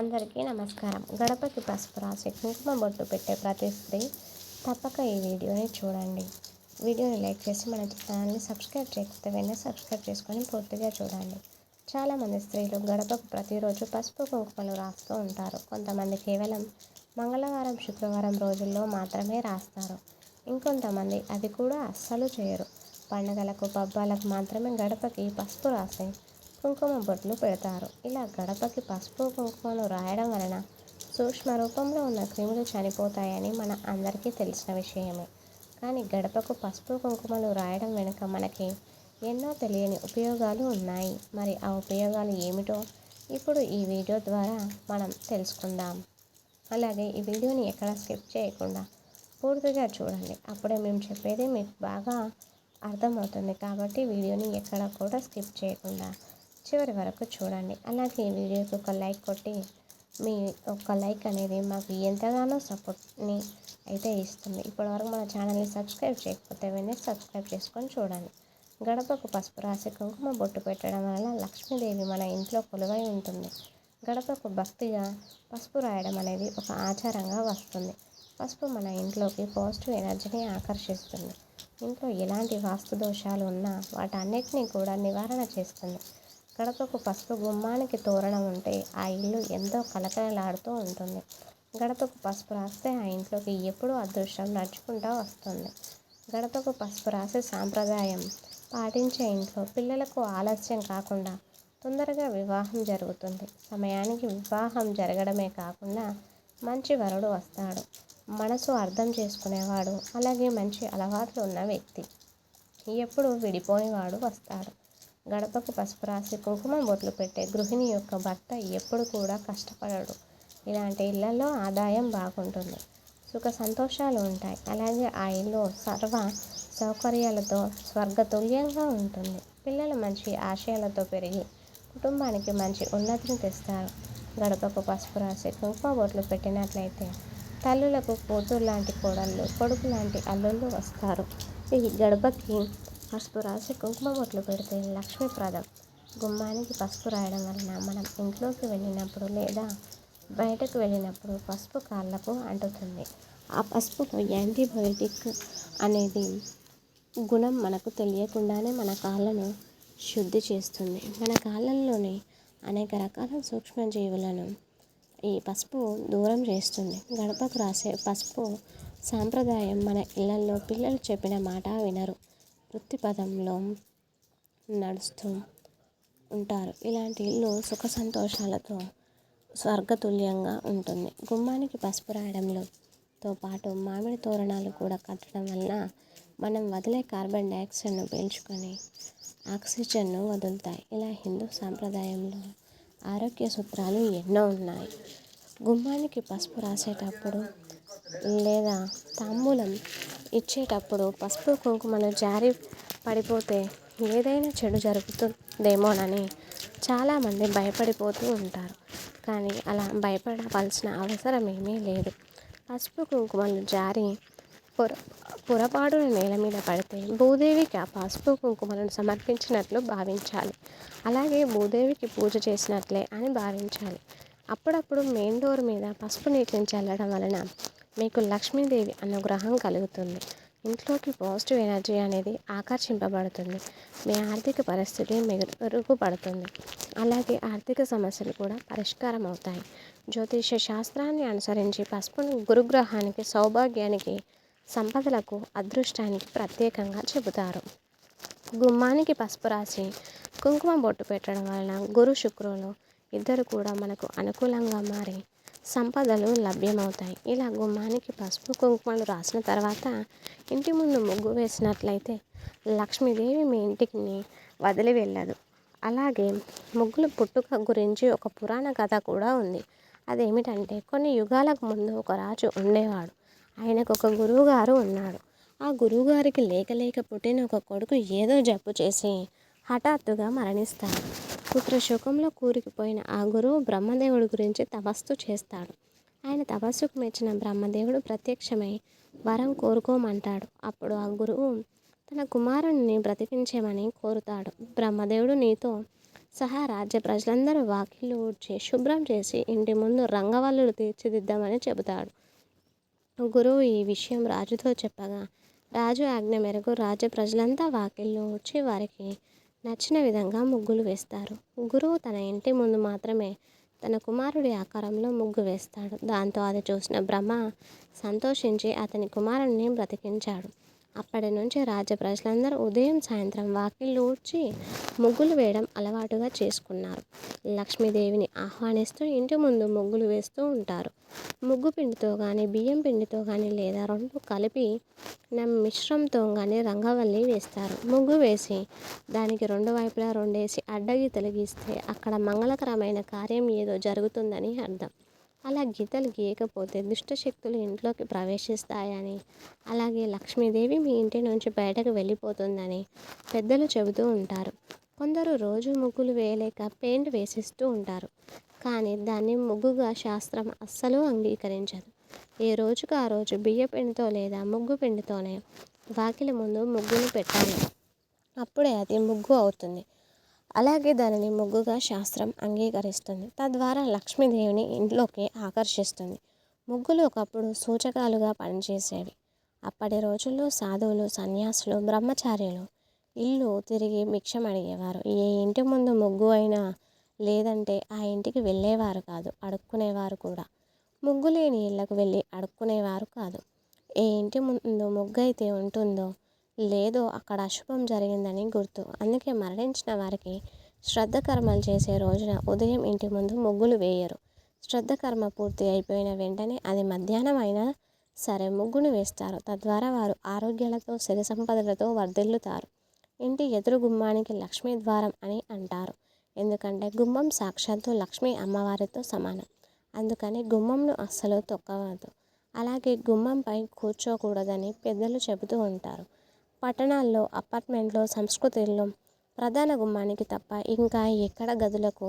అందరికీ నమస్కారం. గడపకి పసుపు రాసి కుంకుమ బొట్టు పెట్టే ప్రతి స్త్రీ తప్పక ఈ వీడియోని చూడండి. వీడియోని లైక్ చేసి మన ఛానల్ని సబ్స్క్రైబ్ చేయకపోతే వెంటనే సబ్స్క్రైబ్ చేసుకొని పూర్తిగా చూడండి. చాలామంది స్త్రీలు గడపకు ప్రతిరోజు పసుపు కుంకుమలు రాస్తూ ఉంటారు. కొంతమంది కేవలం మంగళవారం శుక్రవారం రోజుల్లో మాత్రమే రాస్తారు. ఇంకొంతమంది అది కూడా అస్సలు చేయరు. పండుగలకు పబ్బాలకు మాత్రమే గడపకి పసుపు రాసి కుంకుమ బొట్లు పెడతారు. ఇలా గడపకి పసుపు కుంకుమను రాయడం వలన సూక్ష్మ రూపంలో ఉన్న క్రిములు చనిపోతాయని మన అందరికీ తెలిసిన విషయమే. కానీ గడపకు పసుపు కుంకుమలు రాయడం వెనుక మనకి ఎన్నో తెలియని ఉపయోగాలు ఉన్నాయి. మరి ఆ ఉపయోగాలు ఏమిటో ఇప్పుడు ఈ వీడియో ద్వారా మనం తెలుసుకుందాం. అలాగే ఈ వీడియోని ఎక్కడ స్కిప్ చేయకుండా పూర్తిగా చూడండి. అప్పుడే మేము చెప్పేది మీకు బాగా అర్థమవుతుంది కాబట్టి వీడియోని ఎక్కడ కూడా స్కిప్ చేయకుండా చివరి వరకు చూడండి. అలాగే ఈ వీడియోకి ఒక లైక్ కొట్టి మీ ఒక లైక్ అనేది మాకు ఎంతగానో సపోర్ట్ని అయితే ఇస్తుంది. ఇప్పటివరకు మన ఛానల్ని సబ్స్క్రైబ్ చేయకపోతే వెంటనే సబ్స్క్రైబ్ చేసుకొని చూడండి. గడపకు పసుపు రాసి కుంకుమ బొట్టు పెట్టడం వల్ల లక్ష్మీదేవి మన ఇంట్లో కొలువై ఉంటుంది. గడపకు భక్తిగా పసుపు రాయడం అనేది ఒక ఆచారంగా వస్తుంది. పసుపు మన ఇంట్లోకి పాజిటివ్ ఎనర్జీని ఆకర్షిస్తుంది. ఇంట్లో ఎలాంటి వాస్తు దోషాలు ఉన్నా వాటన్నిటినీ కూడా నివారణ చేస్తుంది. గడపకు పసుపు గుమ్మానికి తోరణం ఉంటే ఆ ఇల్లు ఎంతో కలకలలాడుతూ ఉంటుంది. గడపకు పసుపు రాస్తే ఆ ఇంట్లోకి ఎప్పుడూ అదృష్టం నడుచుకుంటూ వస్తుంది. గడపకు పసుపు రాసే సాంప్రదాయం పాటించే ఇంట్లో పిల్లలకు ఆలస్యం కాకుండా తొందరగా వివాహం జరుగుతుంది. సమయానికి వివాహం జరగడమే కాకుండా మంచి వరుడు వస్తాడు. మనసు అర్థం చేసుకునేవాడు అలాగే మంచి అలవాట్లు ఉన్న వ్యక్తి ఎప్పుడు విడిపోనివాడు వస్తాడు. గడపకు పసుపు రాసి కుంకుమ బొట్లు పెట్టే గృహిణి యొక్క భర్త ఎప్పుడు కూడా కష్టపడడు. ఇలాంటి ఇళ్ళలో ఆదాయం బాగుంటుంది. సుఖ సంతోషాలు ఉంటాయి. అలాగే ఆ ఇల్లు సర్వ సౌకర్యాలతో స్వర్గతుల్యంగా ఉంటుంది. పిల్లలు మంచి ఆశయాలతో పెరిగి కుటుంబానికి మంచి ఉన్నతిని తెస్తారు. గడపకు పసుపు రాసి కుంకుమ బొట్లు పెట్టినట్లయితే తల్లులకు కూతురు లాంటి కోడళ్ళు కొడుకు లాంటి అల్లుళ్ళు వస్తారు. ఈ గడపకి పసుపు రాసి కుంకుమ బొట్లు పెడితే లక్ష్మీప్రదం గుమ్మానికి పసుపు రాయడం వలన మనం ఇంట్లోకి వెళ్ళినప్పుడు లేదా బయటకు వెళ్ళినప్పుడు పసుపు కాళ్ళకు అంటుతుంది. ఆ పసుపులో యాంటీబయోటిక్ అనేది గుణం మనకు తెలియకుండానే మన కాళ్ళను శుద్ధి చేస్తుంది. మన కాళ్ళల్లోని అనేక రకాల సూక్ష్మజీవులను ఈ పసుపు దూరం చేస్తుంది. గడపకు రాసే పసుపు సాంప్రదాయం మన ఇళ్ళల్లో పిల్లలు చెప్పిన మాట వినరు. వృత్తి పదంలో నడుస్తూ ఉంటారు. ఇలాంటి ఇల్లు సుఖ సంతోషాలతో స్వర్గతుల్యంగా ఉంటుంది. గుమ్మానికి పసుపు రాయడంలో తో పాటు మామిడి తోరణాలు కూడా కట్టడం వలన మనం వదిలే కార్బన్ డైఆక్సైడ్ను పీల్చుకొని ఆక్సిజన్ను వదులుతాయి. ఇలా హిందూ సాంప్రదాయంలో ఆరోగ్య సూత్రాలు ఎన్నో ఉన్నాయి. గుమ్మానికి పసుపు రాసేటప్పుడు లేదా తాంబూలం ఇచ్చేటప్పుడు పసుపు కుంకుమలు జారి పడిపోతే ఏదైనా చెడు జరుగుతుందేమోనని చాలామంది భయపడిపోతూ ఉంటారు. కానీ అలా భయపడవలసిన అవసరం ఏమీ లేదు. పసుపు కుంకుమలు జారి పొర పొరపాటున నేల మీద పడితే భూదేవికి ఆ పసుపు కుంకుమలను సమర్పించినట్లు భావించాలి. అలాగే భూదేవికి పూజ చేసినట్లే అని భావించాలి. అప్పుడప్పుడు మెయిన్ డోర్ మీద పసుపు నీటిని చల్లడం వలన మీకు లక్ష్మీదేవి అనుగ్రహం కలుగుతుంది. ఇంట్లోకి పాజిటివ్ ఎనర్జీ అనేది ఆకర్షింపబడుతుంది. మీ ఆర్థిక పరిస్థితి మెరుగుపడుతుంది. అలాగే ఆర్థిక సమస్యలు కూడా పరిష్కారం అవుతాయి. జ్యోతిష శాస్త్రాన్ని అనుసరించి పసుపును గురుగ్రహానికి సౌభాగ్యానికి సంపదలకు అదృష్టానికి ప్రత్యేకంగా చెబుతారు. గుమ్మానికి పసుపు రాసి కుంకుమ బొట్టు పెట్టడం వలన గురు శుక్రులు ఇద్దరు కూడా మనకు అనుకూలంగా మారి సంపదలు లభ్యమవుతాయి. ఇలా గుమ్మానికి పసుపు కుంకుమలు రాసిన తర్వాత ఇంటి ముందు ముగ్గు వేసినట్లయితే లక్ష్మీదేవి మీ ఇంటికి వదిలి వెళ్ళదు. అలాగే ముగ్గుల పుట్టుక గురించి ఒక పురాణ కథ కూడా ఉంది. అదేమిటంటే కొన్ని యుగాలకు ముందు ఒక రాజు ఉండేవాడు. ఆయనకు ఒక గురువుగారు ఉన్నాడు ఆ గురువుగారికి లేక లేక పుట్టిన ఒక కొడుకు ఏదో జబ్బు చేసి హఠాత్తుగా మరణిస్తాడు. పుత్రశోకంలో కూరుకుపోయిన ఆ గురువు బ్రహ్మదేవుడి గురించి తపస్సు చేస్తాడు. ఆయన తపస్సుకు మెచ్చిన బ్రహ్మదేవుడు ప్రత్యక్షమై వరం కోరుకోమంటాడు. అప్పుడు ఆ గురువు తన కుమారుణ్ణి బ్రతికించమని కోరుతాడు. బ్రహ్మదేవుడు నీతో సహా రాజ్య ప్రజలందరూ వాకిళ్ళు ఊడ్చి శుభ్రం చేసి ఇంటి ముందు రంగవల్లులు తీర్చిదిద్దామని చెబుతాడు. గురువు ఈ విషయం రాజుతో చెప్పగా రాజు ఆజ్ఞ మేరకు రాజ్య ప్రజలంతా వాకిళ్ళు ఊడ్చి వారికి నచ్చిన విధంగా ముగ్గులు వేస్తారు. గురువు తన ఇంటి ముందు మాత్రమే తన కుమారుడి ఆకారంలో ముగ్గు వేస్తాడు. దాంతో అది చూసిన బ్రహ్మ సంతోషించి అతని కుమారుడిని బ్రతికించాడు. అప్పటి నుంచి రాజ్య ప్రజలందరూ ఉదయం సాయంత్రం వాకిళ్ళు ఊడ్చి ముగ్గులు వేయడం అలవాటుగా చేసుకున్నారు. లక్ష్మీదేవిని ఆహ్వానిస్తూ ఇంటి ముందు ముగ్గులు వేస్తూ ఉంటారు. ముగ్గు పిండితో కానీ బియ్యం పిండితో కానీ లేదా రెండు కలిపి మిశ్రమంతో కానీ రంగవల్లి వేస్తారు. ముగ్గు వేసి దానికి రెండు వైపులా రెండేసి అడ్డగి తొలగిస్తే అక్కడ మంగళకరమైన కార్యం ఏదో జరుగుతుందని అర్థం. అలా గీతలు గీయకపోతే దుష్టశక్తులు ఇంట్లోకి ప్రవేశిస్తాయని అలాగే లక్ష్మీదేవి మీ ఇంటి నుంచి బయటకు వెళ్ళిపోతుందని పెద్దలు చెబుతూ ఉంటారు. కొందరు రోజు ముగ్గులు వేయలేక పెయింట్ వేసిస్తూ ఉంటారు. కానీ దాన్ని ముగ్గుగా శాస్త్రం అస్సలు అంగీకరించదు. ఏ రోజుకు ఆ రోజు బియ్య పిండితో లేదా ముగ్గు పిండితోనే వాకిలి ముందు ముగ్గును పెట్టాలి. అప్పుడే అది ముగ్గు అవుతుంది. అలాగే దానిని ముగ్గుగా శాస్త్రం అంగీకరిస్తుంది. తద్వారా లక్ష్మీదేవిని ఇంట్లోకి ఆకర్షిస్తుంది. ముగ్గులు ఒకప్పుడు సూచకాలుగా పనిచేసేవి. అప్పటి రోజుల్లో సాధువులు సన్యాసులు బ్రహ్మచార్యులు ఇల్లు తిరిగి భిక్షం అడిగేవారు ఏ ఇంటి ముందు ముగ్గు అయినా లేదంటే ఆ ఇంటికి వెళ్ళేవారు కాదు అడుక్కునేవారు కూడా. ముగ్గు లేని ఇళ్ళకు వెళ్ళి అడుక్కునేవారు కాదు. ఏ ఇంటి ముందు ముగ్గు అయితే ఉంటుందో లేదో అక్కడ అశుభం జరిగిందని గుర్తు. అందుకే మరణించిన వారికి శ్రద్ధ కర్మలు చేసే రోజున ఉదయం ఇంటి ముందు ముగ్గులు వేయరు. శ్రద్ధ కర్మ పూర్తి అయిపోయిన వెంటనే అది మధ్యాహ్నం అయినా సరే ముగ్గును వేస్తారు. తద్వారా వారు ఆరోగ్యాలతో సిరి సంపదలతో వర్ధిల్లుతారు. ఇంటి ఎదురు గుమ్మానికి లక్ష్మీ ద్వారం అని అంటారు. ఎందుకంటే గుమ్మం సాక్షాత్తు లక్ష్మీ అమ్మవారితో సమానం. అందుకని గుమ్మంను అస్సలు తొక్కవద్దు. అలాగే గుమ్మంపై కూర్చోకూడదని పెద్దలు చెబుతూ ఉంటారు. పట్టణాల్లో అపార్ట్మెంట్లో సంస్కృతిలో ప్రధాన గుమ్మానికి తప్ప ఇంకా ఎక్కడ గదులకు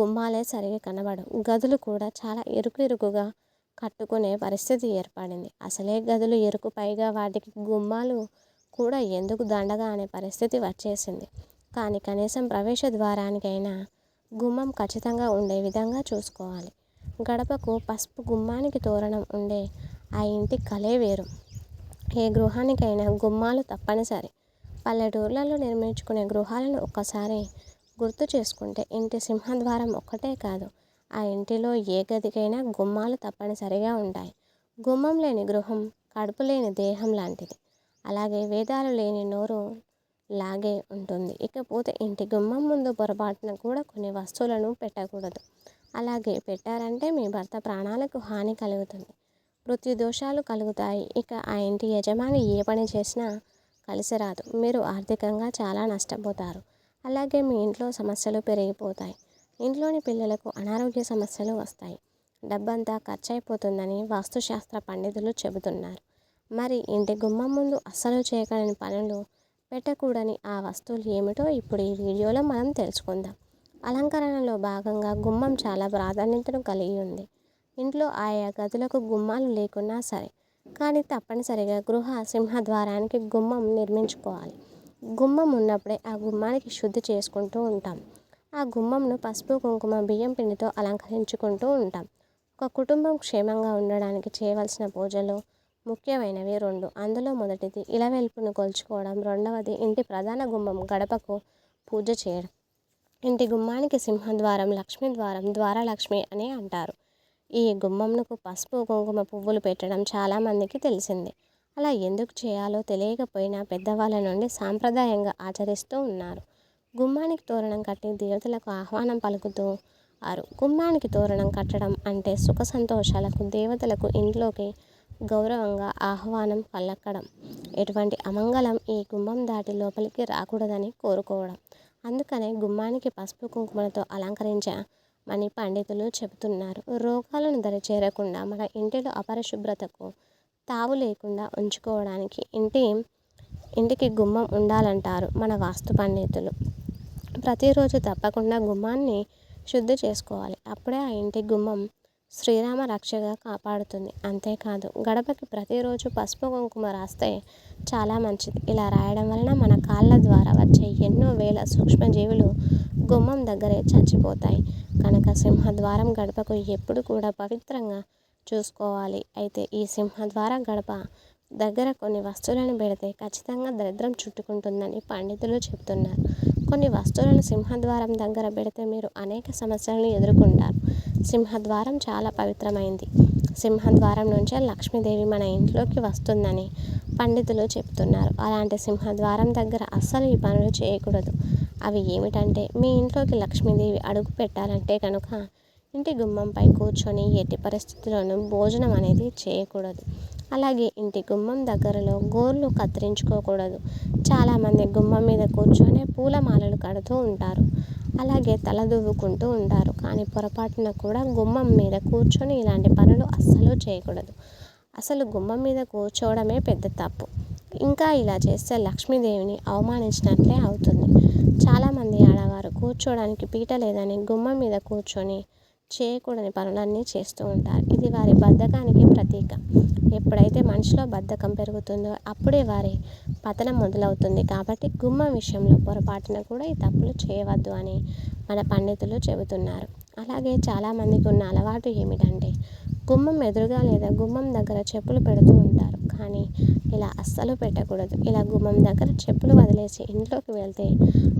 గుమ్మాలే సరిగా కనబడవు. గదులు కూడా చాలా ఇరుకు ఇరుకుగా కట్టుకునే పరిస్థితి ఏర్పడింది. అసలే గదులు ఇరుకు పైగా వాటికి గుమ్మాలు కూడా ఎందుకు దండగా అనే పరిస్థితి వచ్చేసింది. కానీ కనీసం ప్రవేశ ద్వారానికైనా గుమ్మం ఖచ్చితంగా ఉండే విధంగా చూసుకోవాలి. గడపకు పసుపు గుమ్మానికి తోరణం ఉండే ఆ ఇంటి కలే వేరు. ఏ గృహానికైనా గుమ్మాలు తప్పనిసరి. పల్లెటూర్లలో నిర్మించుకునే గృహాలను ఒక్కసారి గుర్తు చేసుకుంటే ఇంటి సింహద్వారం ఒక్కటే కాదు ఆ ఇంటిలో ఏ గదికైనా గుమ్మాలు తప్పనిసరిగా ఉంటాయి. గుమ్మం లేని గృహం కడుపు లేని దేహం లాంటిది. అలాగే వేదాలు లేని నోరు లాగే ఉంటుంది. ఇకపోతే ఇంటి గుమ్మం ముందు పొరపాటున కూడా కొన్ని వస్తువులను పెట్టకూడదు. అలాగే పెట్టారంటే మీ భర్త ప్రాణాలకు హాని కలుగుతుంది. మృత్యు దోషాలు కలుగుతాయి. ఇక ఆ ఇంటి యజమాని ఏ పని చేసినా కలిసి రాదు మీరు ఆర్థికంగా చాలా నష్టపోతారు. అలాగే మీ ఇంట్లో సమస్యలు పెరిగిపోతాయి. ఇంట్లోని పిల్లలకు అనారోగ్య సమస్యలు వస్తాయి. డబ్బంతా ఖర్చు అయిపోతుందని వాస్తుశాస్త్ర పండితులు చెబుతున్నారు. మరి ఇంటి గుమ్మం ముందు అస్సలు చేయగలని పనులు పెట్టకూడని ఆ వస్తువులు ఏమిటో ఇప్పుడు ఈ వీడియోలో మనం తెలుసుకుందాం. అలంకరణలో భాగంగా గుమ్మం చాలా ప్రాధాన్యతను కలిగి ఉంది. ఇంట్లో ఆయా గదులకు గుమ్మాలు లేకున్నా సరే కానీ తప్పనిసరిగా గృహ సింహద్వారానికి గుమ్మం నిర్మించుకోవాలి. గుమ్మం ఉన్నప్పుడే ఆ గుమ్మానికి శుద్ధి చేసుకుంటూ ఉంటాం. ఆ గుమ్మంను పసుపు కుంకుమ బియ్యం పిండితో అలంకరించుకుంటూ ఉంటాం. ఒక కుటుంబం క్షేమంగా ఉండడానికి చేయవలసిన పూజలు ముఖ్యమైనవి రెండు. అందులో మొదటిది ఇలవెల్పును కొలుచుకోవడం రెండవది ఇంటి ప్రధాన గుమ్మం గడపకు పూజ చేయడం. ఇంటి గుమ్మానికి సింహద్వారం లక్ష్మీ ద్వారం ద్వారలక్ష్మి అని అంటారు. ఈ గుమ్మంకు పసుపు కుంకుమ పువ్వులు పెట్టడం చాలామందికి తెలిసింది. అలా ఎందుకు చేయాలో తెలియకపోయినా పెద్దవాళ్ళ నుండి సాంప్రదాయంగా ఆచరిస్తూ ఉన్నారు. గుమ్మానికి తోరణం కట్టి దేవతలకు ఆహ్వానం పలుకుతూ ఆరు. గుమ్మానికి తోరణం కట్టడం అంటే సుఖ సంతోషాలకు దేవతలకు ఇంట్లోకి గౌరవంగా ఆహ్వానం పలకడం. ఎటువంటి అమంగళం ఈ గుమ్మం దాటి లోపలికి రాకూడదని కోరుకోవడం. అందుకనే గుమ్మానికి పసుపు కుంకుమలతో అని పండితులు చెబుతున్నారు. రోగాలను దరి చేరకుండా మన ఇంటిలో అపరిశుభ్రతకు తావు లేకుండా ఉంచుకోవడానికి ఇంటి ఇంటికి గుమ్మం ఉండాలంటారు మన వాస్తు పండితులు. ప్రతిరోజు తప్పకుండా గుమ్మాన్ని శుద్ధి చేసుకోవాలి. అప్పుడే ఆ ఇంటి గుమ్మం శ్రీరామ రక్షగా కాపాడుతుంది. అంతేకాదు గడపకి ప్రతిరోజు పసుపు కుంకుమ రాస్తే చాలా మంచిది. ఇలా రాయడం వలన మన కాళ్ళ ద్వారా వచ్చే ఎన్నో వేల సూక్ష్మజీవులు గుమ్మం దగ్గరే చచ్చిపోతాయి. కనుక సింహద్వారం గడపకు ఎప్పుడు కూడా పవిత్రంగా చూసుకోవాలి. అయితే ఈ సింహద్వారం గడప దగ్గర కొన్ని వస్తువులను పెడితే ఖచ్చితంగా దరిద్రం చుట్టుకుంటుందని పండితులు చెబుతున్నారు కొన్ని వస్తువులను సింహద్వారం దగ్గర పెడితే మీరు అనేక సమస్యలను ఎదుర్కొంటారు. సింహద్వారం చాలా పవిత్రమైంది. సింహద్వారం నుంచే లక్ష్మీదేవి మన ఇంట్లోకి వస్తుందని పండితులు చెప్తున్నారు అలాంటి సింహద్వారం దగ్గర అస్సలు ఈ పనులు చేయకూడదు. అవి ఏమిటంటే మీ ఇంట్లోకి లక్ష్మీదేవి అడుగు పెట్టాలంటే కనుక ఇంటి గుమ్మంపై కూర్చొని ఎట్టి పరిస్థితుల్లోనూ భోజనం అనేది చేయకూడదు. అలాగే ఇంటి గుమ్మం దగ్గరలో గోర్లు కత్తిరించుకోకూడదు. చాలామంది గుమ్మం మీద కూర్చొని పూలమాలలు కడుతూ ఉంటారు. అలాగే తల దువ్వుకుంటూ ఉంటారు. కానీ పొరపాటున కూడా గుమ్మం మీద కూర్చొని ఇలాంటి పనులు అస్సలు చేయకూడదు. అసలు గుమ్మం మీద కూర్చోవడమే పెద్ద తప్పు. ఇంకా ఇలా చేస్తే లక్ష్మీదేవిని అవమానించినట్లే అవుతుంది. చాలామంది ఆడవారు కూర్చోడానికి పీట లేదని గుమ్మం మీద కూర్చొని చేయకూడని పనులన్నీ చేస్తూ ఉంటారు. ఇది వారి బద్ధకానికి ప్రతీక. ఎప్పుడైతే మనిషిలో బద్ధకం పెరుగుతుందో అప్పుడే వారి పతనం మొదలవుతుంది కాబట్టి గుమ్మం విషయంలో పొరపాటున కూడా ఈ తప్పులు చేయవద్దు అని మన పండితులు చెబుతున్నారు. అలాగే చాలామందికి ఉన్న అలవాటు ఏమిటంటే గుమ్మం ఎదురుగా లేదా గుమ్మం దగ్గర చెప్పులు పెడుతూ ఉంటారు. కానీ ఇలా అస్సలు పెట్టకూడదు. ఇలా గుమ్మం దగ్గర చెప్పులు వదిలేసి ఇంట్లోకి వెళ్తే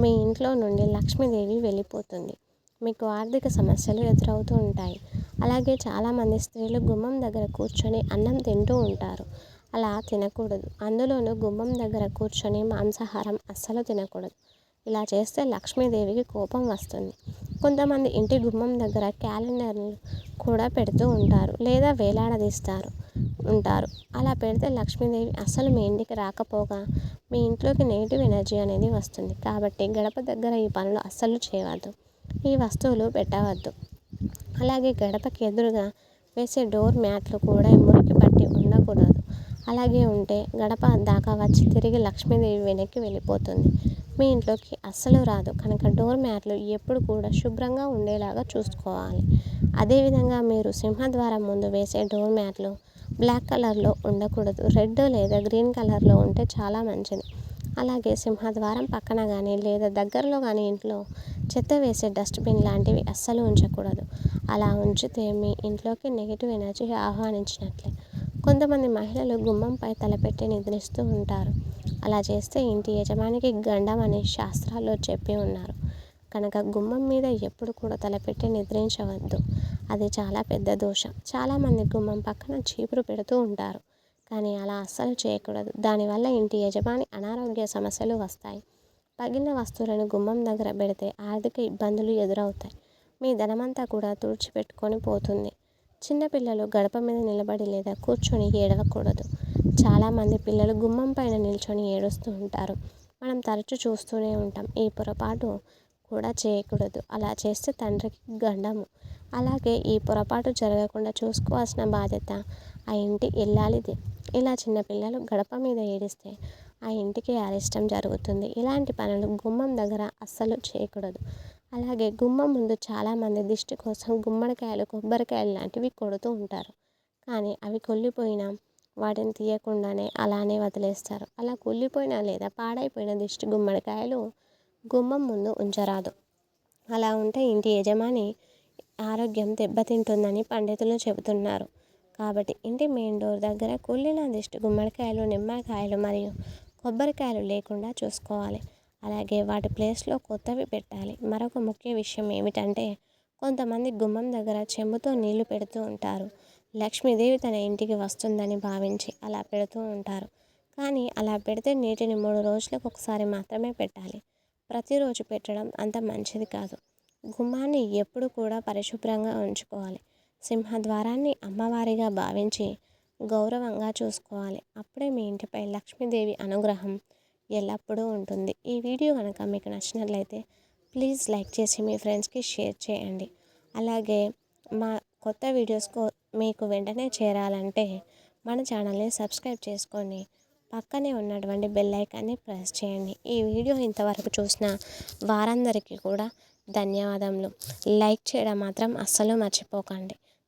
మీ ఇంట్లో నుండి లక్ష్మీదేవి వెళ్ళిపోతుంది. మీకు ఆర్థిక సమస్యలు ఎదురవుతూ ఉంటాయి. అలాగే చాలామంది స్త్రీలు గుమ్మం దగ్గర కూర్చొని అన్నం తింటూ ఉంటారు. అలా తినకూడదు. అందులోనూ గుమ్మం దగ్గర కూర్చొని మాంసాహారం అస్సలు తినకూడదు. ఇలా చేస్తే లక్ష్మీదేవికి కోపం వస్తుంది. కొంతమంది ఇంటి గుమ్మం దగ్గర క్యాలెండర్లు కూడా పెడుతూ ఉంటారు లేదా వేలాడదీస్తారు ఉంటారు. అలా పెడితే లక్ష్మీదేవి అసలు మీ ఇంటికి రాకపోగా మీ ఇంట్లోకి నెగిటివ్ ఎనర్జీ అనేది వస్తుంది. కాబట్టి గడప దగ్గర ఈ పనులు అస్సలు చేయవద్దు. ఈ వస్తువులు పెట్టవద్దు. అలాగే గడపకి ఎదురుగా వేసే డోర్ మ్యాట్లు కూడా మురికి పట్టి ఉండకూడదు. అలాగే ఉంటే గడప దాకా వచ్చి తిరిగి లక్ష్మీదేవి వెనక్కి వెళ్ళిపోతుంది. మీ ఇంట్లోకి అస్సలు రాదు. కనుక డోర్ మ్యాట్లు ఎప్పుడు కూడా శుభ్రంగా ఉండేలాగా చూసుకోవాలి. అదేవిధంగా మీరు సింహద్వారం ముందు వేసే డోర్ మ్యాట్లు బ్లాక్ కలర్లో ఉండకూడదు. రెడ్ లేదా గ్రీన్ కలర్లో ఉంటే చాలా మంచిది. అలాగే సింహద్వారం పక్కన కానీ లేదా దగ్గరలో కానీ ఇంట్లో చెత్త వేసే డస్ట్బిన్ లాంటివి అస్సలు ఉంచకూడదు. అలా ఉంచితే మీ ఇంట్లోకి నెగిటివ్ ఎనర్జీ ఆహ్వానించినట్లే. కొంతమంది మహిళలు గుమ్మంపై తలపెట్టి నిద్రిస్తూ ఉంటారు. అలా చేస్తే ఇంటి యజమానికి గండం అనే శాస్త్రాల్లో చెప్పి ఉన్నారు. కనుక గుమ్మం మీద ఎప్పుడు కూడా తలపెట్టి నిద్రించవద్దు. అది చాలా పెద్ద దోషం. చాలామంది గుమ్మం పక్కన చీపురు పెడుతూ ఉంటారు. కానీ అలా అస్సలు చేయకూడదు. దానివల్ల ఇంటి యజమాని అనారోగ్య సమస్యలు వస్తాయి. పగిలిన వస్తువులను గుమ్మం దగ్గర పెడితే ఆర్థిక ఇబ్బందులు ఎదురవుతాయి. మీ ధనమంతా కూడా తుడిచిపెట్టుకొని పోతుంది. చిన్నపిల్లలు గడప మీద నిలబడి లేదా కూర్చొని ఏడవకూడదు. చాలామంది పిల్లలు గుమ్మం పైన నిల్చొని ఏడుస్తూ ఉంటారు. మనం తరచూ చూస్తూనే ఉంటాం. ఈ పొరపాటు కూడా చేయకూడదు. అలా చేస్తే తండ్రికి గండము. అలాగే ఈ పొరపాటు జరగకుండా చూసుకోవాల్సిన బాధ్యత ఆ ఇంటి ఇల్లాలిది ఇలా చిన్నపిల్లలు గడప మీద ఏడిస్తే ఆ ఇంటికి అరిష్టం జరుగుతుంది. ఇలాంటి పనులు గుమ్మం దగ్గర అస్సలు చేయకూడదు. అలాగే గుమ్మం ముందు చాలామంది దిష్టి కోసం గుమ్మడికాయలు కొబ్బరికాయలు లాంటివి కొడుతూ ఉంటారు. కానీ అవి కొల్లిపోయినా వాటిని తీయకుండానే అలానే వదిలేస్తారు. అలా కుళ్ళిపోయిన లేదా పాడైపోయిన దిష్టి గుమ్మడికాయలు గుమ్మం ముందు ఉంచరాదు. అలా ఉంటే ఇంటి యజమాని ఆరోగ్యం దెబ్బతింటుందని పండితులు చెబుతున్నారు. కాబట్టి ఇంటి మెయిన్ డోర్ దగ్గర కుళ్ళిన దిష్టి గుమ్మడికాయలు నిమ్మకాయలు మరియు కొబ్బరికాయలు లేకుండా చూసుకోవాలి. అలాగే వాటి ప్లేస్లో కొత్తవి పెట్టాలి. మరొక ముఖ్య విషయం ఏమిటంటే కొంతమంది గుమ్మం దగ్గర చెంబుతో నీళ్ళు పెడుతూ ఉంటారు. లక్ష్మీదేవి తన ఇంటికి వస్తుందని భావించి అలా పెడుతూ ఉంటారు. కానీ అలా పెడితే నీటిని మూడు రోజులకు ఒకసారి మాత్రమే పెట్టాలి. ప్రతిరోజు పెట్టడం అంత మంచిది కాదు. గుమ్మాన్ని ఎప్పుడు కూడా పరిశుభ్రంగా ఉంచుకోవాలి. సింహద్వారాన్ని అమ్మవారిగా భావించి గౌరవంగా చూసుకోవాలి. అప్పుడే మీ ఇంటిపై లక్ష్మీదేవి అనుగ్రహం ఎల్లప్పుడూ ఉంటుంది. ఈ వీడియో కనుక మీకు నచ్చినట్లయితే ప్లీజ్ లైక్ చేసి మీ ఫ్రెండ్స్కి షేర్ చేయండి. అలాగే మా కొత్త వీడియోస్ మీకు వెంటనే చేరాలంటే మన ఛానల్ని సబ్స్క్రైబ్ చేసుకొని పక్కనే ఉన్నటువంటి బెల్ ఐకాన్ని ప్రెస్ చేయండి. ఈ వీడియో ఇంతవరకు చూసిన వారందరికీ కూడా ధన్యవాదములు. లైక్ చేయడం మాత్రం అస్సలు మర్చిపోకండి.